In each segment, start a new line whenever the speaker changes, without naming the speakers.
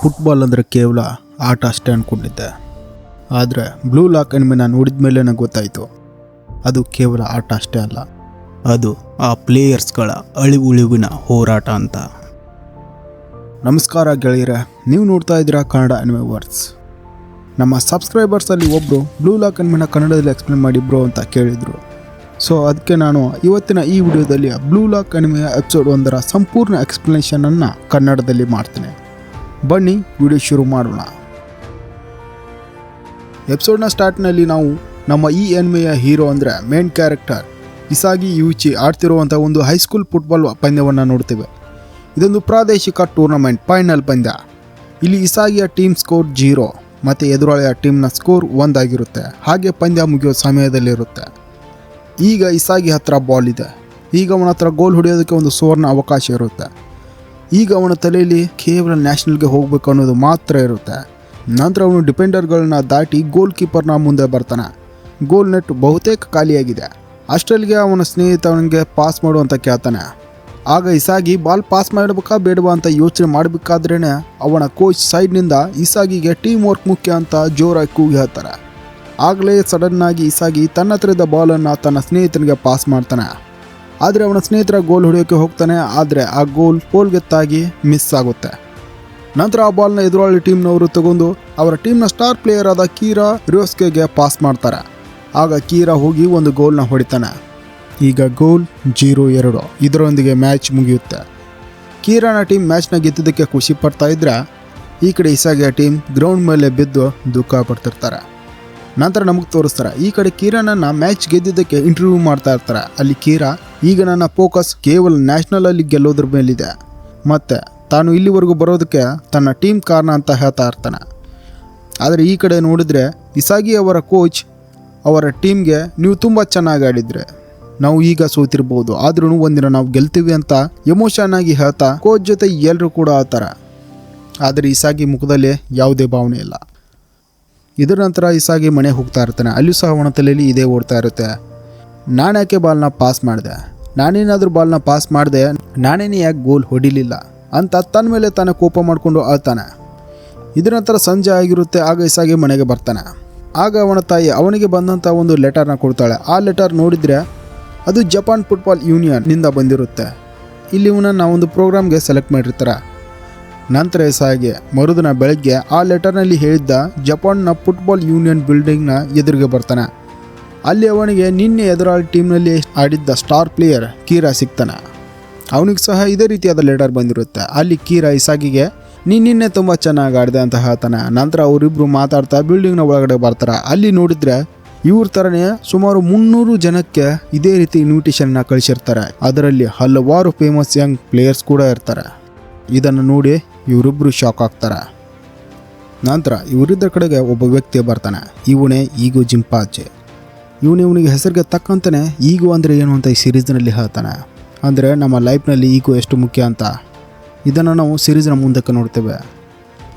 Football ಅಂದರೆ ಕೇವಲ ಆಟ ಅಷ್ಟೇ ಅಂದ್ಕೊಂಡಿದ್ದೆ ಆದರೆ ಬ್ಲೂ ಲಾಕ್ ಎನಿಮಿನ ನೋಡಿದ ಮೇಲೆ ನನಗೆ ಗೊತ್ತಾಯಿತು. ಅದು ಕೇವಲ ಆಟ ಅಷ್ಟೇ ಅಲ್ಲ. ಅದು ಆ ಪ್ಲೇಯರ್ಸ್ಗಳ ಅಳಿವು ಉಳಿವಿನ ಹೋರಾಟ ಅಂತ. ನಮಸ್ಕಾರ ಗೆಳೆಯರೆ, ನೀವು ನೋಡ್ತಾ ಇದ್ದೀರಾ ಕನ್ನಡ ಅನಿಮೆ ವರ್ಡ್ಸ್ ನಮ್ಮ ಸಬ್ಸ್ಕ್ರೈಬರ್ಸಲ್ಲಿ ಒಬ್ಬರು ಬ್ಲೂ ಲಾಕ್ ಎಣ್ಮೆನ ಕನ್ನಡದಲ್ಲಿ ಎಕ್ಸ್ಪ್ಲೇನ್ ಮಾಡಿ ಬ್ರೋ ಅಂತ ಕೇಳಿದರು. ಸೊ ಅದಕ್ಕೆ ನಾನು ಇವತ್ತಿನ ಈ ವಿಡಿಯೋದಲ್ಲಿ ಬ್ಲೂ ಲಾಕ್ ಅನಿಮೆಯ ಎಪಿಸೋಡ್ ಒಂದರ ಸಂಪೂರ್ಣ ಎಕ್ಸ್ಪ್ಲನೇಷನನ್ನು ಕನ್ನಡದಲ್ಲಿ ಮಾಡ್ತೇನೆ. ಬನ್ನಿ, ವಿಡಿಯೋ ಶುರು ಮಾಡೋಣ. ಎಪಿಸೋಡ್ನ ಸ್ಟಾರ್ಟ್ನಲ್ಲಿ ನಾವು ನಮ್ಮ ಈ ಎನ್ಮೆಯ ಹೀರೋ ಅಂದರೆ ಮೇನ್ ಕ್ಯಾರೆಕ್ಟರ್ ಇಸಾಗಿ ಯೂಚಿ ಆಡ್ತಿರುವಂಥ ಒಂದು ಹೈಸ್ಕೂಲ್ ಫುಟ್ಬಾಲ್ ಪಂದ್ಯವನ್ನು ನೋಡ್ತೇವೆ. ಇದೊಂದು ಪ್ರಾದೇಶಿಕ ಟೂರ್ನಮೆಂಟ್ ಫೈನಲ್ ಪಂದ್ಯ. ಇಲ್ಲಿ ಇಸಾಗಿಯ ಟೀಮ್ ಸ್ಕೋರ್ ಜೀರೋ ಮತ್ತು ಎದುರಾಳಿಯ ಟೀಮ್ನ ಸ್ಕೋರ್ ಒಂದಾಗಿರುತ್ತೆ ಹಾಗೆ ಪಂದ್ಯ ಮುಗಿಯೋ ಸಮಯದಲ್ಲಿರುತ್ತೆ. ಈಗ ಇಸಾಗಿ ಹತ್ರ ಬಾಲ್ ಇದೆ. ಈಗ ಅವನ ಹತ್ರ ಗೋಲ್ ಹೊಡೆಯೋದಕ್ಕೆ ಒಂದು ಸುವರ್ಣ ಅವಕಾಶ ಇರುತ್ತೆ. ಈಗ ಅವನ ತಲೆಯಲ್ಲಿ ಕೇವಲ ನ್ಯಾಷನಲ್ಗೆ ಹೋಗಬೇಕು ಅನ್ನೋದು ಮಾತ್ರ ಇರುತ್ತೆ. ನಂತರ ಅವನು ಡಿಪೆಂಡರ್ಗಳನ್ನ ದಾಟಿ ಗೋಲ್ ಕೀಪರ್ನ ಮುಂದೆ ಬರ್ತಾನೆ. ಗೋಲ್ ನೆಟ್ ಬಹುತೇಕ ಖಾಲಿಯಾಗಿದೆ. ಅಷ್ಟರಲ್ಲಿಗೆ ಅವನ ಸ್ನೇಹಿತ ಅವನಿಗೆ ಪಾಸ್ ಮಾಡುವಂತ ಕೇಳ್ತಾನೆ ಆಗ ಇಸಾಗಿ ಬಾಲ್ ಪಾಸ್ ಮಾಡಬೇಕಾ ಬೇಡವಾ ಅಂತ ಯೋಚನೆ ಮಾಡಬೇಕಾದ್ರೇ ಅವನ ಕೋಚ್ ಸೈಡ್ನಿಂದ ಇಸಾಗಿಗೆ ಟೀಮ್ ವರ್ಕ್ ಮುಖ್ಯ ಅಂತ ಜೋರಾಗಿ ಕೂಗಿ ಹೇಳ್ತಾರೆ. ಆಗಲೇ ಸಡನ್ನಾಗಿ ಇಸಾಗಿ ತನ್ನ ಹತ್ರ ಇದ್ದ ಬಾಲನ್ನು ತನ್ನ ಸ್ನೇಹಿತನಿಗೆ ಪಾಸ್ ಮಾಡ್ತಾನೆ. ಆದರೆ ಅವನ ಸ್ನೇಹಿತರ ಗೋಲ್ ಹೊಡೆಯೋಕೆ ಹೋಗ್ತಾನೆ, ಆದರೆ ಆ ಗೋಲ್ ಪೋಲ್ಗೆತ್ತಾಗಿ ಮಿಸ್ ಆಗುತ್ತೆ. ನಂತರ ಆ ಬಾಲ್ನ ಎದುರಾಳಿ ಟೀಮ್ನವರು ತಗೊಂಡು ಅವರ ಟೀಮ್ನ ಸ್ಟಾರ್ ಪ್ಲೇಯರ್ ಆದ ಕೀರಾ ರಿಯೋಸ್ಕೆಗೆ ಪಾಸ್ ಮಾಡ್ತಾರೆ. ಆಗ ಕೀರಾ ಹೋಗಿ ಒಂದು ಗೋಲ್ನ ಹೊಡಿತಾನೆ. ಈಗ ಗೋಲ್ ಜೀರೋ ಎರಡು. ಇದರೊಂದಿಗೆ ಮ್ಯಾಚ್ ಮುಗಿಯುತ್ತೆ. ಕೀರಾನ ಟೀಮ್ ಮ್ಯಾಚ್ನ ಗೆದ್ದಿದ್ದಕ್ಕೆ ಖುಷಿ ಪಡ್ತಾ ಇದ್ರೆ ಈ ಕಡೆ ಇಸಾಗಿಯ ಟೀಮ್ ಗ್ರೌಂಡ್ ಮೇಲೆ ಬಿದ್ದು ದುಃಖ ಪಡ್ತಿರ್ತಾರೆ. ನಂತರ ನಮಗೆ ತೋರಿಸ್ತಾರೆ. ಈ ಕಡೆ ಕಿರಣನ್ನ ಮ್ಯಾಚ್ ಗೆದ್ದಿದ್ದಕ್ಕೆ ಇಂಟರ್ವ್ಯೂ ಮಾಡ್ತಾ ಇರ್ತಾರೆ. ಅಲ್ಲಿ ಕೀರಾ, ಈಗ ನನ್ನ ಫೋಕಸ್ ಕೇವಲ ನ್ಯಾಷನಲ್ ಅಲ್ಲಿ ಗೆಲ್ಲೋದ್ರ ಮೇಲಿದೆ. ಮತ್ತೆ ತಾನು ಇಲ್ಲಿವರೆಗೂ ಬರೋದಕ್ಕೆ ತನ್ನ ಟೀಮ್ ಕಾರಣ ಅಂತ ಹೇಳ್ತಾ ಇರ್ತಾನೆ. ಆದರೆ ಈ ಕಡೆ ನೋಡಿದರೆ ಇಸಾಗಿ ಅವರ ಕೋಚ್ ಅವರ ಟೀಮ್ಗೆ ನೀವು ತುಂಬ ಚೆನ್ನಾಗಿ ಆಡಿದರೆ. ನಾವು ಈಗ ಸೋತಿರ್ಬೋದು. ಆದ್ರೂ ಒಂದಿನ ನಾವು ಗೆಲ್ತೀವಿ ಅಂತ ಎಮೋಷನ್ ಆಗಿ ಹೇಳ್ತಾ ಕೋಚ್ ಜೊತೆ ಎಲ್ಲರೂ ಕೂಡ ಆಡ್ತಾರೆ. ಆದರೆ ಇಸಾಗಿ ಮುಖದಲ್ಲಿ ಯಾವುದೇ ಭಾವನೆ ಇಲ್ಲ. ಇದರ ನಂತರ ಇಸಾಗಿ ಮನೆ ಹೋಗ್ತಾ ಇರ್ತಾನೆ. ಅಲ್ಲಿಯೂ ಸಹ ಅವನ ತಲೆಯಲ್ಲಿ ಇದೇ ಓಡ್ತಾ ಇರುತ್ತೆ. ನಾನು ಯಾಕೆ ಬಾಲ್ನ ಪಾಸ್ ಮಾಡಿದೆ? ನಾನೇನಾದರೂ ಬಾಲ್ನ ಪಾಸ್ ಮಾಡಿದೆ, ನಾನೇನೇ ಯಾಕೆ ಗೋಲ್ ಹೊಡಿಲಿಲ್ಲ ಅಂತ ತನ್ನ ಮೇಲೆ ತಾನೇ ಕೋಪ ಮಾಡಿಕೊಂಡು ಅಳ್ತಾನೆ. ಇದರ ನಂತರ ಸಂಜೆ ಆಗಿರುತ್ತೆ, ಆಗ ಇಸಾಗಿ ಮನೆಗೆ ಬರ್ತಾನೆ. ಆಗ ಅವನ ತಾಯಿ ಅವನಿಗೆ ಬಂದಂಥ ಒಂದು ಲೆಟರ್ನ ಕೊಡ್ತಾಳೆ. ಆ ಲೆಟರ್ ನೋಡಿದರೆ ಅದು ಜಪಾನ್ ಫುಟ್ಬಾಲ್ ಯೂನಿಯನ್ನಿಂದ ಬಂದಿರುತ್ತೆ. ಇಲ್ಲಿ ಇವನನ್ನು ಒಂದು ಪ್ರೋಗ್ರಾಮ್ಗೆ ಸೆಲೆಕ್ಟ್ ಮಾಡಿರ್ತಾರೆ. ನಂತರ ಸಾಗೆ ಮರುದಿನ ಬೆಳಗ್ಗೆ ಆ ಲೆಟರ್ನಲ್ಲಿ ಹೇಳಿದ್ದ ಜಪಾನ್ನ ಫುಟ್ಬಾಲ್ ಯೂನಿಯನ್ ಬಿಲ್ಡಿಂಗ್ನ ಎದುರಿಗೆ ಬರ್ತಾನೆ. ಅಲ್ಲಿ ಅವನಿಗೆ ನಿನ್ನೆ ಎದುರಾಳಿ ಟೀಮ್ನಲ್ಲಿ ಆಡಿದ್ದ ಸ್ಟಾರ್ ಪ್ಲೇಯರ್ ಕೀರಾ ಸಿಗ್ತಾನೆ. ಅವನಿಗೆ ಸಹ ಇದೇ ರೀತಿಯಾದ ಲೆಟರ್ ಬಂದಿರುತ್ತೆ. ಅಲ್ಲಿ ಕೀರಾ ಇಸಾಗಿಗೆ ನೀನು ನಿನ್ನೆ ತುಂಬ ಚೆನ್ನಾಗಿ ಆಡಿದೆ ಅಂತ ಹೇಳ್ತಾನೆ. ನಂತರ ಅವರಿಬ್ಬರು ಮಾತಾಡ್ತಾ ಬಿಲ್ಡಿಂಗ್ನ ಒಳಗಡೆ ಬರ್ತಾರೆ. ಅಲ್ಲಿ ನೋಡಿದರೆ ಇವ್ರ ಥರನೇ ಸುಮಾರು ಮುನ್ನೂರು ಜನಕ್ಕೆ ಇದೇ ರೀತಿ ಇನ್ವಿಟೇಷನ್ನ ಕಳಿಸಿರ್ತಾರೆ. ಅದರಲ್ಲಿ ಹಲವಾರು ಫೇಮಸ್ ಯಂಗ್ ಪ್ಲೇಯರ್ಸ್ ಕೂಡ ಇರ್ತಾರೆ. ಇದನ್ನು ನೋಡಿ ಇವರಿಬ್ಬರು ಶಾಕ್ ಆಗ್ತಾರೆ. ನಂತರ ಇವರಿದ್ದ ಕಡೆಗೆ ಒಬ್ಬ ವ್ಯಕ್ತಿ ಬರ್ತಾನೆ. ಇವನೇ ಈಗೋ ಜಿಂಪಾಚೆ ಇವನು ಇವನಿಗೆ ಹೆಸರಿಗೆ ತಕ್ಕಂತಾನೆ ಈಗೋ ಅಂದರೆ ಏನು ಅಂತ ಈ ಸೀರೀಸ್ನಲ್ಲಿ ಹೇಳ್ತಾನೆ. ಅಂದರೆ ನಮ್ಮ ಲೈಫ್ನಲ್ಲಿ ಈಗೋ ಎಷ್ಟು ಮುಖ್ಯ ಅಂತ. ಇದನ್ನು ನಾವು ಸೀರೀಸ್ನ ಮುಂದಕ್ಕೆ ನೋಡ್ತೇವೆ.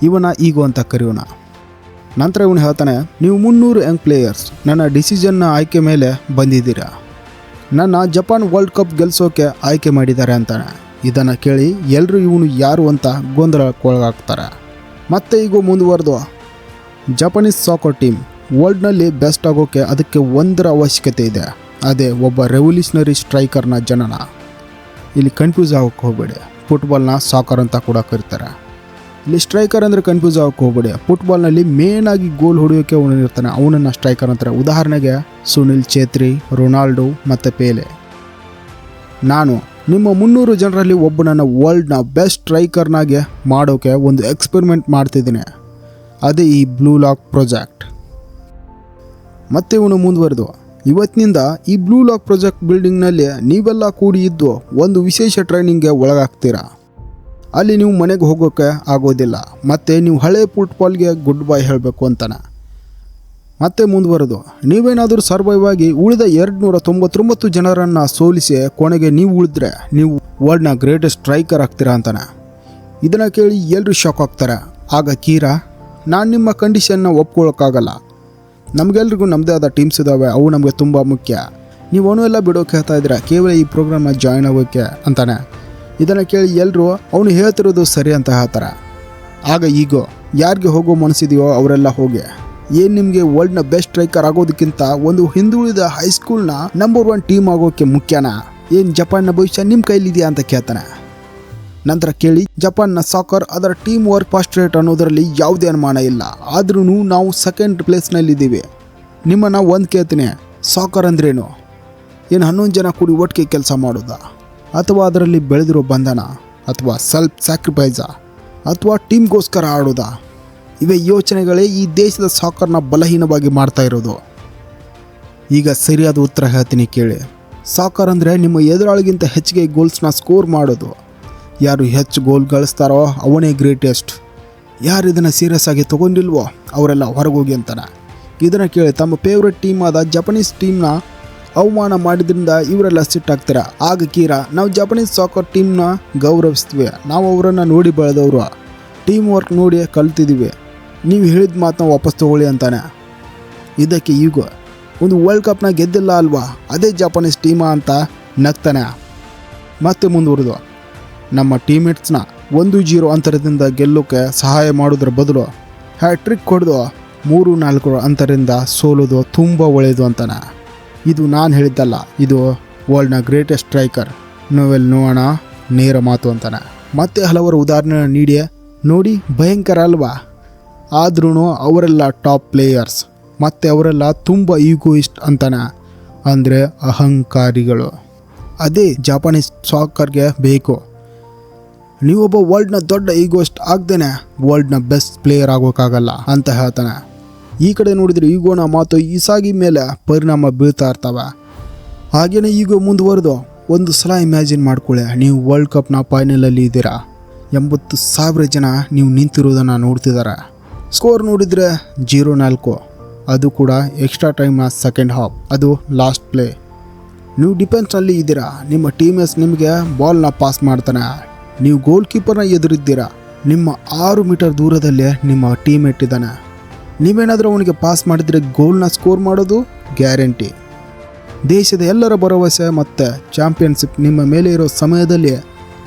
ಇವನ ಈಗೋ ಅಂತ ಕರೆಯೋಣ. ನಂತರ ಇವನು ಹೇಳ್ತಾನೆ, ನೀವು ಮುನ್ನೂರು ಯಂಗ್ ಪ್ಲೇಯರ್ಸ್, ನನ್ನ ಡಿಸಿಷನ್ನ ಆಯ್ಕೆ ಮೇಲೆ ಬಂದಿದ್ದೀರಾ. ನನ್ನ ಜಪಾನ್ ವರ್ಲ್ಡ್ ಕಪ್ ಗೆಲ್ಸೋಕೆ ಆಯ್ಕೆ ಮಾಡಿದ್ದಾರೆ ಅಂತಾನೆ. ಇದನ್ನು ಕೇಳಿ ಎಲ್ಲರೂ ಇವನು ಯಾರು ಅಂತ ಗೊಂದಲಕ್ಕೊಳಗಾಗ್ತಾರೆ. ಮತ್ತೆ ಈಗ ಮುಂದುವರೆದು ಜಪಾನೀಸ್ ಸಾಕರ್ ಟೀಮ್ ವರ್ಲ್ಡ್ನಲ್ಲಿ ಬೆಸ್ಟ್ ಆಗೋಕೆ ಅದಕ್ಕೆ ಒಂದರ ಅವಶ್ಯಕತೆ ಇದೆ. ಅದೇ ಒಬ್ಬ ರೆವಲ್ಯೂಷನರಿ ಸ್ಟ್ರೈಕರ್ನ ಜನನ. ಇಲ್ಲಿ ಕನ್ಫ್ಯೂಸ್ ಆಗೋಕ್ಕೆ ಹೋಗಬೇಡಿ. ಫುಟ್ಬಾಲ್ನ ಸಾಕರ್ ಅಂತ ಕೂಡ ಕರೀತಾರೆ. ಇಲ್ಲಿ ಸ್ಟ್ರೈಕರ್ ಅಂದರೆ ಕನ್ಫ್ಯೂಸ್ ಆಗೋಕ್ಕೆ ಹೋಗಬೇಡಿ. ಫುಟ್ಬಾಲ್ನಲ್ಲಿ ಮೇನ್ ಆಗಿ ಗೋಲ್ ಹೊಡೆಯೋಕೆ ಅವನು ಇರ್ತಾನೆ. ಅವನನ್ನು ಸ್ಟ್ರೈಕರ್ ಅಂತಾರೆ. ಉದಾಹರಣೆಗೆ ಸುನಿಲ್ ಛೇತ್ರಿ, ರೊನಾಲ್ಡೋ ಮತ್ತು ಪೇಲೆ ನಾನು ನಿಮ್ಮ ಮುನ್ನೂರು ಜನರಲ್ಲಿ ಒಬ್ಬನನ್ನು ವರ್ಲ್ಡ್ನ ಬೆಸ್ಟ್ ಸ್ಟ್ರೈಕರ್ನಾಗೆ ಮಾಡೋಕೆ ಒಂದು ಎಕ್ಸ್ಪೆರಿಮೆಂಟ್ ಮಾಡ್ತಿದ್ದೀನಿ. ಅದೇ ಈ ಬ್ಲೂ ಲಾಕ್ ಪ್ರಾಜೆಕ್ಟ್ ಮತ್ತೆ ಇವನು ಮುಂದುವರೆದು. ಇವತ್ತಿನಿಂದ ಈ ಬ್ಲೂ ಲಾಕ್ ಪ್ರಾಜೆಕ್ಟ್ ಬಿಲ್ಡಿಂಗ್ನಲ್ಲಿ ನೀವೆಲ್ಲ ಕೂಡಿ ಇದ್ದು ಒಂದು ವಿಶೇಷ ಟ್ರೈನಿಂಗ್ಗೆ ಒಳಗಾಗ್ತೀರಾ? ಅಲ್ಲಿ ನೀವು ಮನೆಗೆ ಹೋಗೋಕ್ಕೆ ಆಗೋದಿಲ್ಲ. ಮತ್ತು ನೀವು ಹಳೆ ಫುಟ್ಬಾಲ್ಗೆ ಗುಡ್ ಬೈ ಹೇಳಬೇಕು ಅಂತಾನೆ. ಮತ್ತೆ ಮುಂದುವರೆದು. ನೀವೇನಾದರೂ ಸರ್ವೈವ್ ಆಗಿ ಉಳಿದ ಎರಡು ನೂರ ತೊಂಬತ್ತೊಂಬತ್ತು ಜನರನ್ನು ಸೋಲಿಸಿ ಕೊನೆಗೆ ನೀವು ಉಳಿದ್ರೆ ನೀವು ವರ್ಲ್ಡ್ನ ಗ್ರೇಟೆಸ್ಟ್ ಸ್ಟ್ರೈಕರ್ ಆಗ್ತೀರಾ ಅಂತಾನೆ. ಇದನ್ನು ಕೇಳಿ ಎಲ್ಲರೂ ಶಾಕ್ ಆಗ್ತಾರೆ. ಆಗ ಕೀರಾ, ನಾನು ನಿಮ್ಮ ಕಂಡೀಷನ್ನ ಒಪ್ಕೊಳ್ಳೋಕ್ಕಾಗಲ್ಲ ನಮಗೆಲ್ರಿಗೂ ನಮ್ಮದೇ ಆದ ಟೀಮ್ಸ್ ಇದ್ದಾವೆ ಅವು ನಮಗೆ ತುಂಬ ಮುಖ್ಯ. ನೀವು ಅವನು ಎಲ್ಲ ಬಿಡೋಕೆ ಹೇಳ್ತಾ ಇದ್ದೀರಾ ಕೇವಲ ಈ ಪ್ರೋಗ್ರಾಮ್ನ ಜಾಯ್ನ್ ಆಗೋಕ್ಕೆ ಅಂತಾನೆ. ಇದನ್ನು ಕೇಳಿ ಎಲ್ಲರೂ ಅವನು ಹೇಳ್ತಿರೋದು ಸರಿ ಅಂತ ಹೇಳ್ತಾರೆ. ಆಗ ಈಗೋ, ಯಾರಿಗೆ ಹೋಗೋ ಮನಸ್ಸಿದೆಯೋ ಅವರೆಲ್ಲ ಹೋಗಿ. ಏನು ನಿಮಗೆ ವರ್ಲ್ಡ್ನ ಬೆಸ್ಟ್ ಸ್ಟ್ರೈಕರ್ ಆಗೋದಕ್ಕಿಂತ ಒಂದು ಹಿಂದುಳಿದ ಹೈಸ್ಕೂಲ್ನ ನಂಬರ್ ಒನ್ ಟೀಮ್ ಆಗೋಕ್ಕೆ ಮುಖ್ಯನಾ? ಏನು ಜಪಾನ್ನ ಭವಿಷ್ಯ ನಿಮ್ಮ ಕೈಲಿದೆಯಾ ಅಂತ ಕೇಳ್ತಾನೆ. ನಂತರ ಕೇಳಿ, ಜಪಾನ್ನ ಸಾಕರ್ ಅದರ ಟೀಮ್ ವರ್ಕ್ ಫಸ್ಟ್ ರೇಟ್ ಅನ್ನೋದರಲ್ಲಿ ಯಾವುದೇ ಅನುಮಾನ ಇಲ್ಲ. ಆದ್ರೂ ನಾವು ಸೆಕೆಂಡ್ ಪ್ಲೇಸ್ನಲ್ಲಿದ್ದೀವಿ ನಿಮ್ಮನ್ನು ಒಂದು ಕೇಳ್ತೀನಿ ಸಾಕರ್ ಅಂದ್ರೇನು? ಏನು ಹನ್ನೊಂದು ಜನ ಕೂಡಿ ಒಟ್ಟಿಗೆ ಕೆಲಸ ಮಾಡೋದಾ? ಅಥವಾ ಅದರಲ್ಲಿ ಬೆಳೆದಿರೋ ಬಂಧನ? ಅಥವಾ ಸೆಲ್ಫ್ ಸ್ಯಾಕ್ರಿಫೈಸಾ ಅಥವಾ ಟೀಮ್ಗೋಸ್ಕರ ಆಡೋದಾ? ಇವೇ ಯೋಚನೆಗಳೇ ಈ ದೇಶದ ಸಾಕರ್ನ ಬಲಹೀನವಾಗಿ ಮಾಡ್ತಾ ಇರೋದು. ಈಗ ಸರಿಯಾದ ಉತ್ತರ ಹೇಳ್ತೀನಿ ಕೇಳಿ. ಸಾಕರ್ ಅಂದರೆ ನಿಮ್ಮ ಎದುರಾಳಿಗಿಂತ ಹೆಚ್ಚಿಗೆ ಗೋಲ್ಸ್ನ ಸ್ಕೋರ್ ಮಾಡೋದು. ಯಾರು ಹೆಚ್ಚು ಗೋಲ್ ಗಳಿಸ್ತಾರೋ ಅವನೇ ಗ್ರೇಟೆಸ್ಟ್ ಯಾರು ಇದನ್ನು ಸೀರಿಯಸ್ ಆಗಿ ತೊಗೊಂಡಿಲ್ವೋ ಅವರೆಲ್ಲ ಹೊರಗೋಗಿ ಅಂತಾನೆ. ಇದನ್ನು ಕೇಳಿ ತಮ್ಮ ಫೇವ್ರೆಟ್ ಟೀಮ್ ಆದ ಜಪನೀಸ್ ಟೀಮ್ನ ಅವಮಾನ ಮಾಡಿದ್ರಿಂದ ಇವರೆಲ್ಲ ಸಿಟ್ಟಾಗ್ತಾರೆ ಆಗ ಕೀರಾ, ನಾವು ಜಪನೀಸ್ ಸಾಕರ್ ಟೀಮ್ನ ಗೌರವಿಸ್ತೀವಿ. ನಾವು ಅವರನ್ನು ನೋಡಿ ಬೆಳೆದವರು. ಟೀಮ್ ವರ್ಕ್ ನೋಡಿ ಕಲ್ತಿದ್ದೀವಿ ನೀವು ಹೇಳಿದ ಮಾತನ್ನ ವಾಪಸ್ ತಗೊಳ್ಳಿ ಅಂತಾನೆ. ಇದಕ್ಕೆ ಈಗ, ಒಂದು ವರ್ಲ್ಡ್ ಕಪ್ನ ಗೆದ್ದಿಲ್ಲ ಅಲ್ವಾ? ಅದೇ ಜಪಾನೀಸ್ ಟೀಮಾ ಅಂತ ನಗ್ತಾನೆ. ಮತ್ತೆ ಮುಂದುವರೆದು. ನಮ್ಮ ಟೀಮೇಟ್ಸ್ನ ಒಂದು ಜೀರೋ ಅಂತರದಿಂದ ಗೆಲ್ಲೋಕ್ಕೆ ಸಹಾಯ ಮಾಡೋದ್ರ ಬದಲು ಹ್ಯಾಟ್ರಿಕ್ ಹೊಡೆದು ಮೂರು ನಾಲ್ಕು ಅಂತರದಿಂದ ಸೋಲೋದು ತುಂಬ ಒಳ್ಳೆಯದು ಅಂತಾನೆ. ಇದು ನಾನು ಹೇಳಿದ್ದಲ್ಲ, ಇದು ವರ್ಲ್ಡ್ನ ಗ್ರೇಟೆಸ್ಟ್ ಸ್ಟ್ರೈಕರ್ ನೋವೆಲ್ ನೋಣ ನೇರ ಮಾತು ಅಂತಾನೆ. ಮತ್ತೆ ಹಲವಾರು ಉದಾಹರಣೆ ನೀಡಿ ನೋಡಿ ಭಯಂಕರ ಅಲ್ವಾ? ಆದ್ರೂ ಅವರೆಲ್ಲ ಟಾಪ್ ಪ್ಲೇಯರ್ಸ್, ಮತ್ತು ಅವರೆಲ್ಲ ತುಂಬ ಈಗೋಯಿಸ್ಟ್ ಅಂತಾನೆ ಅಂದರೆ ಅಹಂಕಾರಿಗಳು. ಅದೇ ಜಾಪಾನೀಸ್ ಸಾಕರ್ಗೆ ಬೇಕು. ನೀವೊಬ್ಬ ವರ್ಲ್ಡ್ನ ದೊಡ್ಡ ಈಗೋಸ್ಟ್ ಆಗ್ದೇನೆ ವರ್ಲ್ಡ್ನ ಬೆಸ್ಟ್ ಪ್ಲೇಯರ್ ಆಗೋಕ್ಕಾಗಲ್ಲ ಅಂತ ಹೇಳ್ತಾನೆ. ಈ ಕಡೆ ನೋಡಿದರೆ ಈಗೋನ ಮಾತು ಈಸಾಗಿ ಮೇಲೆ ಪರಿಣಾಮ ಬೀಳ್ತಾ ಇರ್ತವೆ. ಹಾಗೇನೆ ಈಗೋ ಮುಂದುವರೆದು, ಒಂದು ಸಲ ಇಮ್ಯಾಜಿನ್ ಮಾಡ್ಕೊಳ್ಳಿ, ನೀವು ವರ್ಲ್ಡ್ ಕಪ್ನ ಫೈನಲಲ್ಲಿ ಇದ್ದೀರಾ? ಎಂಬತ್ತು ಸಾವಿರ ಜನ ನೀವು ನಿಂತಿರೋದನ್ನು ನೋಡ್ತಿದ್ದಾರೆ ಸ್ಕೋರ್ ನೋಡಿದರೆ ಜೀರೋ ನಾಲ್ಕು. ಅದು ಕೂಡ ಎಕ್ಸ್ಟ್ರಾ ಟೈಮ್ನ ಸೆಕೆಂಡ್ ಹಾಫ್ ಅದು ಲಾಸ್ಟ್ ಪ್ಲೇ ನೀವು ಡಿಫೆನ್ಸ್ನಲ್ಲಿ ಇದ್ದೀರಾ? ನಿಮ್ಮ ಟೀಮೇಟ್ಸ್ ನಿಮಗೆ ಬಾಲ್ನ ಪಾಸ್ ಮಾಡ್ತಾನೆ. ನೀವು ಗೋಲ್ ಕೀಪರ್ನ ಎದುರಿದ್ದೀರಾ? ನಿಮ್ಮ ಆರು ಮೀಟರ್ ದೂರದಲ್ಲೇ ನಿಮ್ಮ ಟೀಮ್ ಇದ್ದಾನೆ. ನೀವೇನಾದರೂ ಅವನಿಗೆ ಪಾಸ್ ಮಾಡಿದರೆ ಗೋಲ್ನ ಸ್ಕೋರ್ ಮಾಡೋದು ಗ್ಯಾರಂಟಿ ದೇಶದ ಎಲ್ಲರ ಭರವಸೆ ಮತ್ತು ಚಾಂಪಿಯನ್ಶಿಪ್ ನಿಮ್ಮ ಮೇಲೆ ಇರೋ ಸಮಯದಲ್ಲಿ,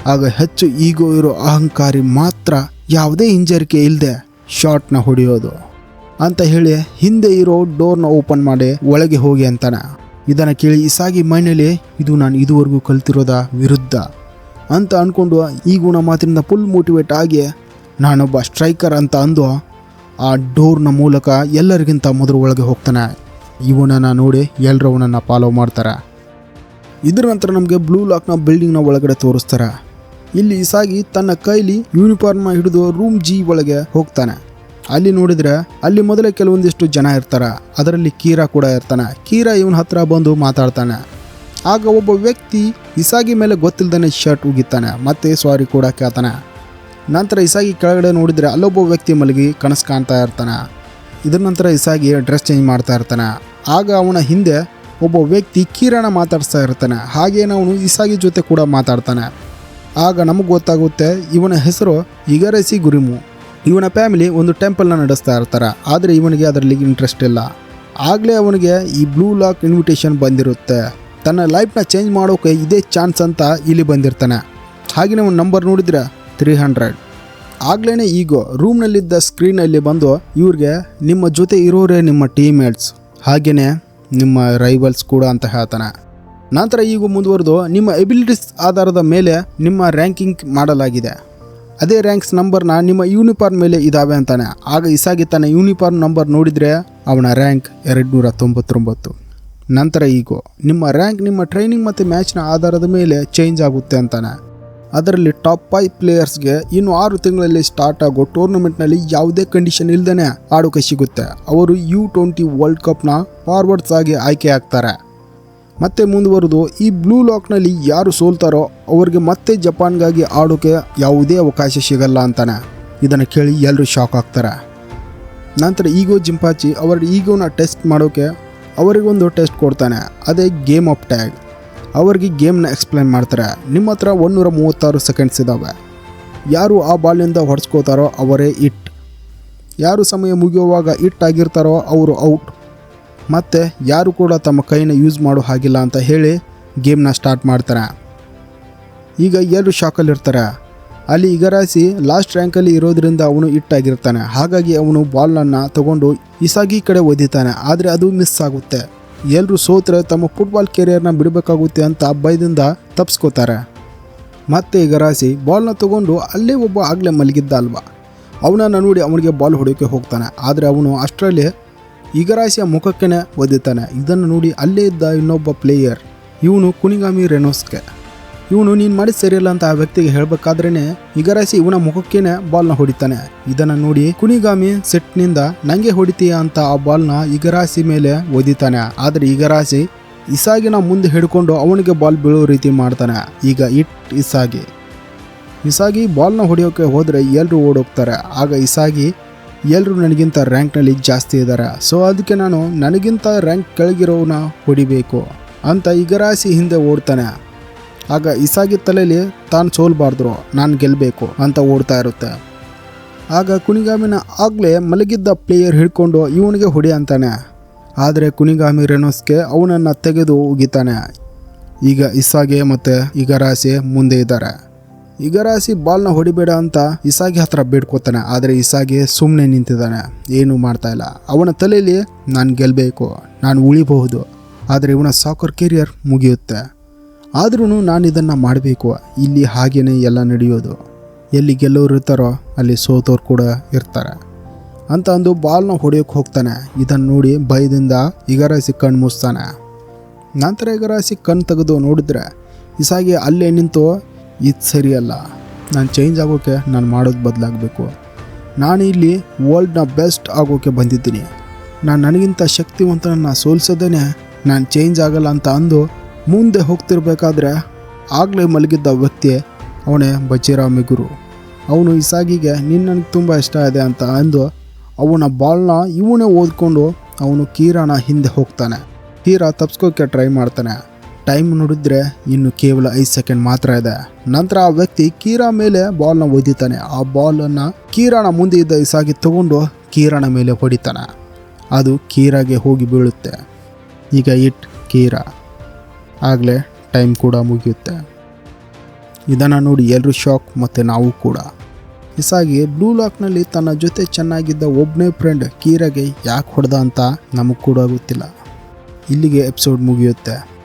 ಆಗ ಹೆಚ್ಚು ಈಗೋ ಇರೋ ಅಹಂಕಾರಿ ಮಾತ್ರ ಯಾವುದೇ ಹಿಂಜರಿಕೆ ಇಲ್ಲದೆ ಶಾಟ್ನ ಹೊಡೆಯೋದು. ಅಂತ ಹೇಳಿ ಹಿಂದೆ ಇರೋ ಡೋರ್ನ ಓಪನ್ ಮಾಡಿ ಒಳಗೆ ಹೋಗಿ ಅಂತಾನೆ. ಇದನ್ನು ಕೇಳಿ ಇಸಾಗಿ ಮೈನಲ್ಲಿ, ಇದು ನಾನು ಇದುವರೆಗೂ ಕಲ್ತಿರೋದ ವಿರುದ್ಧ ಅಂತ ಅಂದ್ಕೊಂಡು ಈ ಗುಣ ಮಾತಿನಿಂದ ಫುಲ್ ಮೋಟಿವೇಟ್ ಆಗಿ ನಾನೊಬ್ಬ ಸ್ಟ್ರೈಕರ್ ಅಂತ ಅಂದು ಆ ಡೋರ್ನ ಮೂಲಕ ಎಲ್ಲರಿಗಿಂತ ಮೊದಲು ಒಳಗೆ ಹೋಗ್ತಾನೆ. ಇವನನ್ನು ನೋಡಿ ಎಲ್ಲರೂ ಅವನನ್ನು ಫಾಲೋ ಮಾಡ್ತಾರೆ. ಇದರ ನಂತರ ನಮಗೆ ಬ್ಲೂ ಲಾಕ್ನ ಬಿಲ್ಡಿಂಗ್ನ ಒಳಗಡೆ ತೋರಿಸ್ತಾರೆ. ಇಲ್ಲಿ ಇಸಾಗಿ ತನ್ನ ಕೈಲಿ ಯೂನಿಫಾರ್ಮ್ ಹಿಡಿದು ರೂಮ್ ಜಿ ಒಳಗೆ ಹೋಗ್ತಾನೆ. ಅಲ್ಲಿ ನೋಡಿದ್ರೆ ಅಲ್ಲಿ ಮೊದಲೇ ಕೆಲವೊಂದಿಷ್ಟು ಜನ ಇರ್ತಾರೆ. ಅದರಲ್ಲಿ ಕೀರಾ ಕೂಡ ಇರ್ತಾನೆ. ಕೀರಾ ಇವನ ಹತ್ರ ಬಂದು ಮಾತಾಡ್ತಾನೆ. ಆಗ ಒಬ್ಬ ವ್ಯಕ್ತಿ ಇಸಾಗಿ ಮೇಲೆ ಗೊತ್ತಿಲ್ಲದೇ ಶರ್ಟ್ ಉಗಿತಾನೆ ಮತ್ತೆ ಸಾರಿ ಕೂಡ ಕೇಳ್ತಾನೆ. ನಂತರ ಇಸಾಗಿ ಕೆಳಗಡೆ ನೋಡಿದರೆ ಅಲ್ಲೊಬ್ಬ ವ್ಯಕ್ತಿ ಮಲಗಿ ಕನಸು ಕಾಣ್ತಾ ಇರ್ತಾನೆ. ಇದರ ನಂತರ ಇಸಾಗಿ ಡ್ರೆಸ್ ಚೇಂಜ್ ಮಾಡ್ತಾ ಇರ್ತಾನೆ. ಆಗ ಅವನ ಹಿಂದೆ ಒಬ್ಬ ವ್ಯಕ್ತಿ ಕೀರಾನ ಮಾತಾಡ್ತಾ ಇರ್ತಾನೆ. ಹಾಗೇನ ಅವನು ಇಸಾಗಿ ಜೊತೆ ಕೂಡ ಮಾತಾಡ್ತಾನೆ. ಆಗ ನಮಗೆ ಗೊತ್ತಾಗುತ್ತೆ, ಇವನ ಹೆಸರು ಇಗರಸಿ ಗುರಿಮು. ಇವನ ಫ್ಯಾಮಿಲಿ ಒಂದು ಟೆಂಪಲ್ನ ನಡೆಸ್ತಾ ಇರ್ತಾರೆ, ಆದರೆ ಇವನಿಗೆ ಅದರಲ್ಲಿ ಇಂಟ್ರೆಸ್ಟ್ ಇಲ್ಲ. ಆಗಲೇ ಅವನಿಗೆ ಈ ಬ್ಲೂ ಲಾಕ್ ಇನ್ವಿಟೇಷನ್ ಬಂದಿರುತ್ತೆ. ತನ್ನ ಲೈಫ್ನ ಚೇಂಜ್ ಮಾಡೋಕೆ ಇದೇ ಚಾನ್ಸ್ ಅಂತ ಇಲ್ಲಿ ಬಂದಿರ್ತಾನೆ. ಹಾಗೆಯೇ ಅವನ ನಂಬರ್ ನೋಡಿದ್ರೆ ತ್ರೀ ಹಂಡ್ರೆಡ್ ಆಗಲೇ ಈಗ ರೂಮ್ನಲ್ಲಿದ್ದ ಸ್ಕ್ರೀನಲ್ಲಿ ಬಂದು ಇವ್ರಿಗೆ ನಿಮ್ಮ ಜೊತೆ ಇರೋರೇ ನಿಮ್ಮ ಟೀಮೇಟ್ಸ್ ಹಾಗೆಯೇ ನಿಮ್ಮ ರೈವಲ್ಸ್ ಕೂಡ ಅಂತ ಹೇಳ್ತಾನೆ. ನಂತರ ಈಗ ಮುಂದುವರೆದು ನಿಮ್ಮ ಎಬಿಲಿಟೀಸ್ ಆಧಾರದ ಮೇಲೆ ನಿಮ್ಮ ರ್ಯಾಂಕಿಂಗ್ ಮಾಡಲಾಗಿದೆ. ಅದೇ ರ್ಯಾಂಕ್ಸ್ ನಂಬರ್ನ ನಿಮ್ಮ ಯೂನಿಫಾರ್ಮ್ ಮೇಲೆ ಇದ್ದಾವೆ ಅಂತಾನೆ. ಆಗ ಇಸಾಗಿ ತನ್ನ ಯೂನಿಫಾರ್ಮ್ ನಂಬರ್ ನೋಡಿದರೆ ಅವನ ರ್ಯಾಂಕ್ ಎರಡು ನೂರ ತೊಂಬತ್ತೊಂಬತ್ತು ನಂತರ ಈಗ, ನಿಮ್ಮ ರ್ಯಾಂಕ್ ನಿಮ್ಮ ಟ್ರೈನಿಂಗ್ ಮತ್ತು ಮ್ಯಾಚ್ನ ಆಧಾರದ ಮೇಲೆ ಚೇಂಜ್ ಆಗುತ್ತೆ ಅಂತಾನೆ. ಅದರಲ್ಲಿ ಟಾಪ್ ಫೈವ್ ಪ್ಲೇಯರ್ಸ್ಗೆ ಇನ್ನು ಆರು ತಿಂಗಳಲ್ಲಿ ಸ್ಟಾರ್ಟ್ ಆಗೋ ಟೂರ್ನಮೆಂಟ್ನಲ್ಲಿ ಯಾವುದೇ ಕಂಡೀಷನ್ ಇಲ್ಲದೇ ಆಡೋಕೆ ಸಿಗುತ್ತೆ. ಅವರು ಯು ಟ್ವೆಂಟಿ ವರ್ಲ್ಡ್ ಕಪ್ನ ಫಾರ್ವರ್ಡ್ಸ್ ಆಗಿ ಆಯ್ಕೆ ಆಗ್ತಾರೆ. ಮತ್ತೆ ಮುಂದುವರೆದು ಈ ಬ್ಲೂ ಲಾಕ್ನಲ್ಲಿ ಯಾರು ಸೋಲ್ತಾರೋ ಅವರಿಗೆ ಮತ್ತೆ ಜಪಾನ್ಗಾಗಿ ಆಡೋಕೆ ಯಾವುದೇ ಅವಕಾಶ ಸಿಗಲ್ಲ ಅಂತಾನೆ. ಇದನ್ನು ಕೇಳಿ ಎಲ್ಲರೂ ಶಾಕ್ ಆಗ್ತಾರೆ. ನಂತರ ಈಗೋ ಜಿಂಪಾಚಿ ಅವರ ಈಗೋನ ಟೆಸ್ಟ್ ಮಾಡೋಕೆ ಅವರಿಗೊಂದು ಟೆಸ್ಟ್ ಕೊಡ್ತಾನೆ. ಅದೇ ಗೇಮ್ ಆಫ್ ಟ್ಯಾಗ್ ಅವರಿಗೆ ಗೇಮ್ನ ಎಕ್ಸ್ಪ್ಲೈನ್ ಮಾಡ್ತಾರೆ. ನಿಮ್ಮ ಹತ್ರ ಒಂದೂರ ಮೂವತ್ತಾರು ಸೆಕೆಂಡ್ಸ್ ಇದ್ದಾವೆ ಯಾರು ಆ ಬಾಲ್ನಿಂದ ಹೊಡೆಸ್ಕೋತಾರೋ ಅವರೇ ಇಟ್ ಯಾರು ಸಮಯ ಮುಗಿಯುವಾಗ ಇಟ್ ಆಗಿರ್ತಾರೋ ಅವರು ಔಟ್ ಮತ್ತು ಯಾರು ಕೂಡ ತಮ್ಮ ಕೈನ ಯೂಸ್ ಮಾಡೋ ಹಾಗಿಲ್ಲ ಅಂತ ಹೇಳಿ ಗೇಮ್ನ ಸ್ಟಾರ್ಟ್ ಮಾಡ್ತಾರೆ. ಈಗ ಎಲ್ಲರೂ ಶಾಕಲ್ಲಿರ್ತಾರೆ ಅಲ್ಲಿ ಇಗರಾಸಿ ಲಾಸ್ಟ್ ರ್ಯಾಂಕಲ್ಲಿ ಇರೋದ್ರಿಂದ ಅವನು ಇಟ್ಟಾಗಿರ್ತಾನೆ ಹಾಗಾಗಿ ಅವನು ಬಾಲನ್ನು ತಗೊಂಡು ಇಸಾಗಿ ಕಡೆ ಒದಿತಾನೆ. ಆದರೆ ಅದು ಮಿಸ್ ಆಗುತ್ತೆ. ಎಲ್ಲರೂ ಸೋತ್ರೆ ತಮ್ಮ ಫುಟ್ಬಾಲ್ ಕೆರಿಯರ್ನ ಬಿಡಬೇಕಾಗುತ್ತೆ ಅಂತ ಭಯದಿಂದ ತಪ್ಸ್ಕೋತಾರೆ. ಮತ್ತೆ ಇಗರಾಸಿ ಬಾಲ್ನ ತಗೊಂಡು ಅಲ್ಲೇ ಒಬ್ಬ ಆಗಲೇ ಮಲಗಿದ್ದ ಅಲ್ವಾ? ಅವನನ್ನು ನೋಡಿ ಅವನಿಗೆ ಬಾಲ್ ಹೊಡೆಯೋಕೆ ಹೋಗ್ತಾನೆ. ಆದರೆ ಅವನು ಅಷ್ಟರಲ್ಲಿ ಇಗರಾಸಿಯ ಮುಖಕ್ಕೇನೆ ಒದ್ದಿತಾನೆ ಇದನ್ನು ನೋಡಿ ಅಲ್ಲೇ ಇದ್ದ ಇನ್ನೊಬ್ಬ ಪ್ಲೇಯರ್ ಇವನು ಕುನಿಗಾಮಿ ರೆನೋಸ್ಕೆ. ಇವನು, ನೀನು ಮಾಡಿ ಸರಿಯಲ್ಲ ಅಂತ ಆ ವ್ಯಕ್ತಿಗೆ ಹೇಳಬೇಕಾದ್ರೇ ಇಗರಾಸಿ ಇವನ ಮುಖಕ್ಕೇನೆ ಬಾಲ್ನ ಹೊಡಿತಾನೆ. ಇದನ್ನು ನೋಡಿ ಕುನಿಗಾಮಿ ಸೆಟ್ನಿಂದ ನಂಗೆ ಹೊಡಿತೀಯ ಅಂತ ಆ ಬಾಲ್ನ ಇಗರಾಸಿ ಮೇಲೆ ಒದಿತಾನೆ. ಆದರೆ ಇಗರಾಸಿ ಇಸಾಗಿನ ಮುಂದೆ ಹಿಡ್ಕೊಂಡು ಅವನಿಗೆ ಬಾಲ್ ಬೀಳೋ ರೀತಿ ಮಾಡ್ತಾನೆ. ಈಗ ಇಟ್ ಇಸಾಗಿ. ಇಸಾಗಿ ಬಾಲ್ನ ಹೊಡೆಯೋಕೆ ಹೋದರೆ ಎಲ್ಲರೂ ಓಡೋಗ್ತಾರೆ. ಆಗ ಇಸಾಗಿ ಎಲ್ಲರೂ ನನಗಿಂತ ರ್ಯಾಂಕ್ನಲ್ಲಿ ಜಾಸ್ತಿ ಇದ್ದಾರೆ. ಸೊ ಅದಕ್ಕೆ ನಾನು ನನಗಿಂತ ರ್ಯಾಂಕ್ ಕೆಳಗಿರೋನ ಹೊಡಿಬೇಕು ಅಂತ ಇಗರಾಸಿ ಹಿಂದೆ ಓಡ್ತಾನೆ. ಆಗ ಇಸಾಗಿ ತಲೆಯಲ್ಲಿ ತಾನು ಸೋಲ್ಬಾರ್ದು ನಾನು ಗೆಲ್ಲಬೇಕು ಅಂತ ಓಡ್ತಾ ಇರುತ್ತೆ. ಆಗ ಕುನಿಗಾಮಿನ ಆಗಲೇ ಮಲಗಿದ್ದ ಪ್ಲೇಯರ್ ಹಿಡ್ಕೊಂಡು ಇವನಿಗೆ ಹೊಡಿ ಅಂತಾನೆ. ಆದರೆ ಕುಣಿಗಾಮಿ ರೆನೋಸ್ಗೆ ಅವನನ್ನು ತೆಗೆದು ಉಗಿತಾನೆ. ಈಗ ಇಸಾಗೆ ಮತ್ತು ಇಗರಾಸೆ ಮುಂದೆ ಇದ್ದಾರೆ. ಇಗರಾಸಿ ಬಾಲ್ನ ಹೊಡಿಬೇಡ ಅಂತ ಇಸಾಗಿ ಹತ್ರ ಬೇಡ್ಕೋತಾನೆ, ಆದರೆ ಇಸಾಗಿ ಸುಮ್ಮನೆ ನಿಂತಿದ್ದಾನೆ. ಏನು ಮಾಡ್ತಾ ಇಲ್ಲ. ಅವನ ತಲೆಯಲ್ಲಿ ನಾನು ಗೆಲ್ಲಬೇಕು ನಾನು ಉಳಿಬಹುದು, ಆದರೆ ಇವನ ಸಾಕರ್ ಕೆರಿಯರ್ ಮುಗಿಯುತ್ತೆ. ಆದ್ರೂ ನಾನು ಇದನ್ನು ಮಾಡಬೇಕು. ಇಲ್ಲಿ ಹಾಗೇನೆ ಎಲ್ಲ ನಡೆಯೋದು. ಎಲ್ಲಿ ಗೆಲ್ಲೋರು ಇರ್ತಾರೋ, ಅಲ್ಲಿ ಸೋತೋರು ಕೂಡ ಇರ್ತಾರೆ. ಅಂತ ಅಂದು ಬಾಲ್ನ ಹೊಡೆಯೋಕೆ ಹೋಗ್ತಾನೆ. ಇದನ್ನು ನೋಡಿ ಭಯದಿಂದ ಇಗರಾಸಿ ಕಣ್ಣು ಮುಚ್ತಾನೆ. ನಂತರ ಇಗರಾಸಿ ಕಣ್ಣು ತೆಗೆದು ನೋಡಿದ್ರೆ, ಇಸಾಗಿ ಅಲ್ಲೇ ನಿಂತು ಇದು ಸರಿಯಲ್ಲ ನಾನು ಚೇಂಜ್ ಆಗೋಕ್ಕೆ ನಾನು ಮಾಡೋದು ಬದಲಾಗಬೇಕು. ನಾನು ಇಲ್ಲಿ ವರ್ಲ್ಡ್ನ ಬೆಸ್ಟ್ ಆಗೋಕ್ಕೆ ಬಂದಿದ್ದೀನಿ. ನಾನು ನನಗಿಂತ ಶಕ್ತಿವಂತನನ್ನು ಸೋಲಿಸೋದೇ ನಾನು ಚೇಂಜ್ ಆಗಲ್ಲ ಅಂತ ಅಂದು ಮುಂದೆ ಹೋಗ್ತಿರ್ಬೇಕಾದ್ರೆ ಆಗಲೇ ಮಲಗಿದ್ದ ವ್ಯಕ್ತಿ ಅವನೇ ಬಜೀರಾಮಿ ಗುರು. ಅವನು ಈ ನಿನ್ನ ನನಗೆ ತುಂಬ ಇಷ್ಟ ಇದೆ ಅಂತ ಅಂದು ಅವನ ಬಾಲ್ನ ಇವನೇ ಓದ್ಕೊಂಡು ಅವನು ಕೀರಾನ ಹಿಂದೆ ಹೋಗ್ತಾನೆ. ಕೀರಾ ತಪ್ಸ್ಕೋಕ್ಕೆ ಟ್ರೈ ಮಾಡ್ತಾನೆ. ಟೈಮ್ ನೋಡಿದ್ರೆ ಇನ್ನು ಕೇವಲ ಐದು ಸೆಕೆಂಡ್ ಮಾತ್ರ ಇದೆ. ನಂತರ ಆ ವ್ಯಕ್ತಿ ಕೀರಾ ಮೇಲೆ ಬಾಲ್ನ ಒದಿತಾನೆ ಆ ಬಾಲನ್ನು ಕೀರಾನ ಮುಂದೆ ಇದ್ದ ಇಸಾಗಿ ತಗೊಂಡು ಕೀರಾನ ಮೇಲೆ ಹೊಡಿತಾನೆ. ಅದು ಕೀರಾಗೆ ಹೋಗಿ ಬೀಳುತ್ತೆ. ಈಗ ಇಟ್ ಕೀರಾ. ಆಗಲೇ ಟೈಮ್ ಕೂಡ ಮುಗಿಯುತ್ತೆ. ಇದನ್ನು ನೋಡಿ ಎಲ್ಲರೂ ಶಾಕ್, ಮತ್ತು ನಾವು ಕೂಡ. ಇಸಾಗಿ ಬ್ಲೂ ಲಾಕ್ನಲ್ಲಿ ತನ್ನ ಜೊತೆ ಚೆನ್ನಾಗಿದ್ದ ಒಬ್ಬನೇ ಫ್ರೆಂಡ್ ಕೀರಾಗೆ ಯಾಕೆ ಹೊಡೆದ ಅಂತ ನಮಗೆ ಕೂಡ ಗೊತ್ತಿಲ್ಲ. ಇಲ್ಲಿಗೆ ಎಪಿಸೋಡ್ ಮುಗಿಯುತ್ತೆ.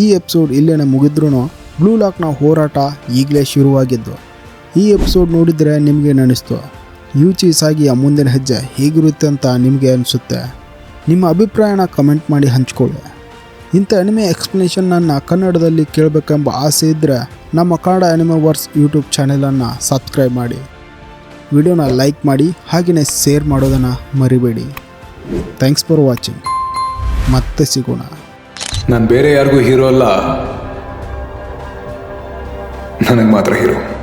ಈ ಎಪಿಸೋಡ್ ಇಲ್ಲೇನೆ ಮುಗಿದ್ರೂ ಬ್ಲೂ ಲಾಕ್ನ ಹೋರಾಟ ಈಗಲೇ ಶುರುವಾಗಿದ್ದು. ಈ ಎಪಿಸೋಡ್ ನೋಡಿದರೆ ನಿಮಗೆ ಅನಿಸ್ತು ಆಗಿ ಸಾಗಿಯ ಮುಂದಿನ ಹೆಜ್ಜೆ ಹೇಗಿರುತ್ತೆ ಅಂತ ನಿಮಗೆ ಅನಿಸುತ್ತೆ? ನಿಮ್ಮ ಅಭಿಪ್ರಾಯನ ಕಮೆಂಟ್ ಮಾಡಿ ಹಂಚ್ಕೊಳ್ಳಿ. ಇಂಥ ಅನಿಮೆ ಎಕ್ಸ್ಪ್ಲನೇಷನನ್ನು ಕನ್ನಡದಲ್ಲಿ ಕೇಳಬೇಕೆಂಬ ಆಸೆ ಇದ್ದರೆ ನಮ್ಮ ಕನ್ನಡ ಅನಿಮೆ ವರ್ಸ್ ಯೂಟ್ಯೂಬ್ ಚಾನೆಲನ್ನು ಸಬ್ಸ್ಕ್ರೈಬ್ ಮಾಡಿ. ವಿಡಿಯೋನ ಲೈಕ್ ಮಾಡಿ ಹಾಗೆಯೇ ಶೇರ್ ಮಾಡೋದನ್ನು ಮರಿಬೇಡಿ. ಥ್ಯಾಂಕ್ಸ್ ಫಾರ್ ವಾಚಿಂಗ್ ಮತ್ತೆ ಸಿಗೋಣ.
ನಾನು ಬೇರೆ ಯಾರಿಗೂ ಹೀರೋ ಅಲ್ಲ. ನನಗೆ ಮಾತ್ರ ಹೀರೋ